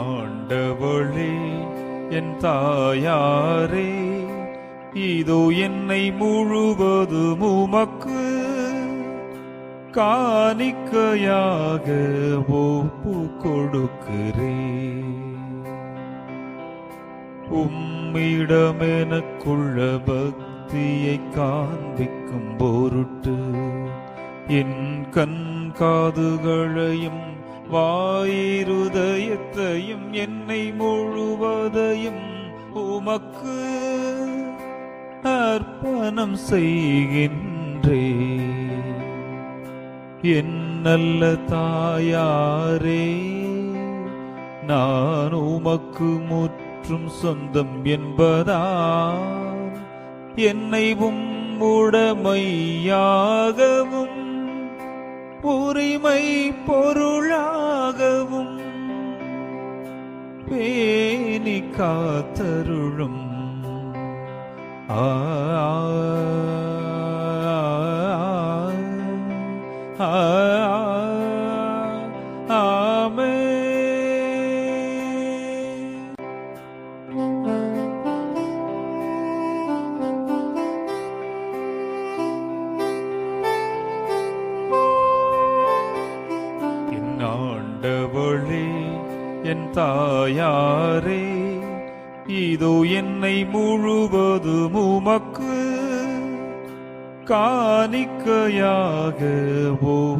ஆண்டவளே என் தாயாரே இதோ என்னை முழுவதும் உமக்கு காணிக்கையாக ஒப்பு கொடுக்கிறேன். உம்மிடம் எனக்குள்ள பக்தியை காண்பிக்கும் போருட்டு என் கண் காதுகளையும் வாயிருதயத்தையும் என்னை முழுவதையும் உமக்கு அர்ப்பணம் செய்கின்றே என் நல்ல தாயாரே நான் உமக்கு முற்று மற்றும் சொந்தம் என்பதா என்னைவும் உடமையாகவும் உரிமை பொருளாகவும் பேணி காத்தருளும். ஆ ஆ என் தாயாரே இதோ என்னை முழுவதும் உமக்கு காணிக்கையாக ஒப்பு